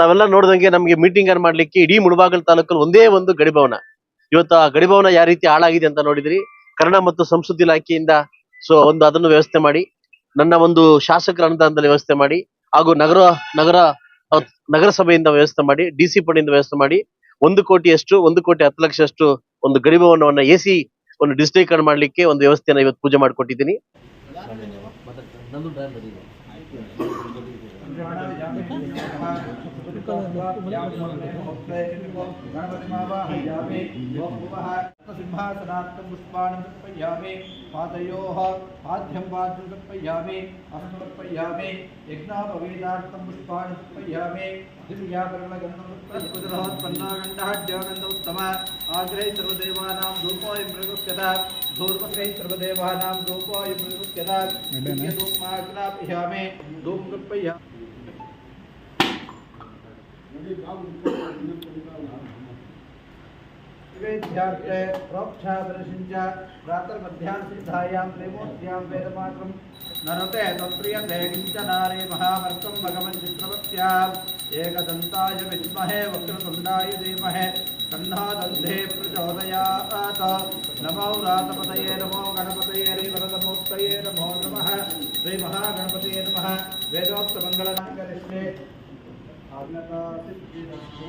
ತಾವೆಲ್ಲ ನೋಡಿದಂಗೆ ನಮಗೆ ಮೀಟಿಂಗ್ ಅನ್ನು ಮಾಡ್ಲಿಕ್ಕೆ ಇಡೀ ಮುಳಬಾಗಲ್ ತಾಲೂಕಲ್ಲಿ ಒಂದೇ ಒಂದು ಗಡಿಭವನ. ಇವತ್ತು ಆ ಗಡಿಭವನ ಯಾವ ರೀತಿ ಹಾಳಾಗಿದೆ ಅಂತ ನೋಡಿದ್ರಿ? ಕನ್ನಡ ಮತ್ತು ಸಂಸ್ಕೃತಿ ಇಲಾಖೆಯಿಂದ ಸೊ ಒಂದು ಅದನ್ನು ವ್ಯವಸ್ಥೆ ಮಾಡಿ, ನನ್ನ ಒಂದು ಶಾಸಕರ ಅನುದಾನದಲ್ಲಿ ವ್ಯವಸ್ಥೆ ಮಾಡಿ, ಹಾಗೂ ನಗರ ನಗರ ನಗರಸಭೆಯಿಂದ ವ್ಯವಸ್ಥೆ ಮಾಡಿ, ಡಿ ಸಿ ಪಡೆಯಿಂದ ವ್ಯವಸ್ಥೆ ಮಾಡಿ, ಒಂದು ಕೋಟಿಯಷ್ಟು, ಒಂದು ಕೋಟಿ ಹತ್ತು ಲಕ್ಷಷ್ಟು ಒಂದು ಗಡಿಭವನವನ್ನ ಎ ಸಿ ಒಂದು ಡಿಜಿಟಲೀಕರಣ ಮಾಡ್ಲಿಕ್ಕೆ ಒಂದು ವ್ಯವಸ್ಥೆಯನ್ನು ಇವತ್ತು ಪೂಜೆ ಮಾಡಿಕೊಟ್ಟಿದ್ದೀನಿ. गणपति सिंहासनार्थं पुष्पाणि समर्पयामि। पादयोः पाद्यं पाद्यं समर्पयामि। अहं समर्पयामि यज्ञोपवीतार्थं पुष्पाणि समर्पयामि। दिव्याकरणगन्धमुत्पन्नागण्डः आग्रहे सर्वदेवानां धूपोऽयं प्रयुज्यता धूर्वग्रहे सर्वदेवानां धूपोऽयं प्रयुज्यता धूपमाग्नापयामि धूपं कृपयामि निवेद्यार्थे प्रोक्षादर्शिञ्च प्रातर्मध्याह्नसिद्धायां प्रेमोद्यां वेदमात्रं नरते तत्प्रियते किञ्चनारे महावर्तं भगवन् चित्रपत्याम् एकदन्ताय विद्महे वक्रतुण्डाय धीमहे तन्नादन्धे प्रचोदयात्। नमो रातपतये नमो गणपतये श्रीवरदमूर्तये नमो नमः। श्रीमहागणपतये नमः। वेदोक्तमङ्गलनाकरिष्ये आज्ञता सिद्धिरस्तु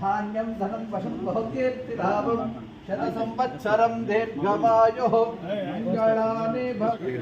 धान्यं धनं वशं भवत्येति लाभं शतसंवत्सरं दीर्घमायुः मङ्गलानि भवति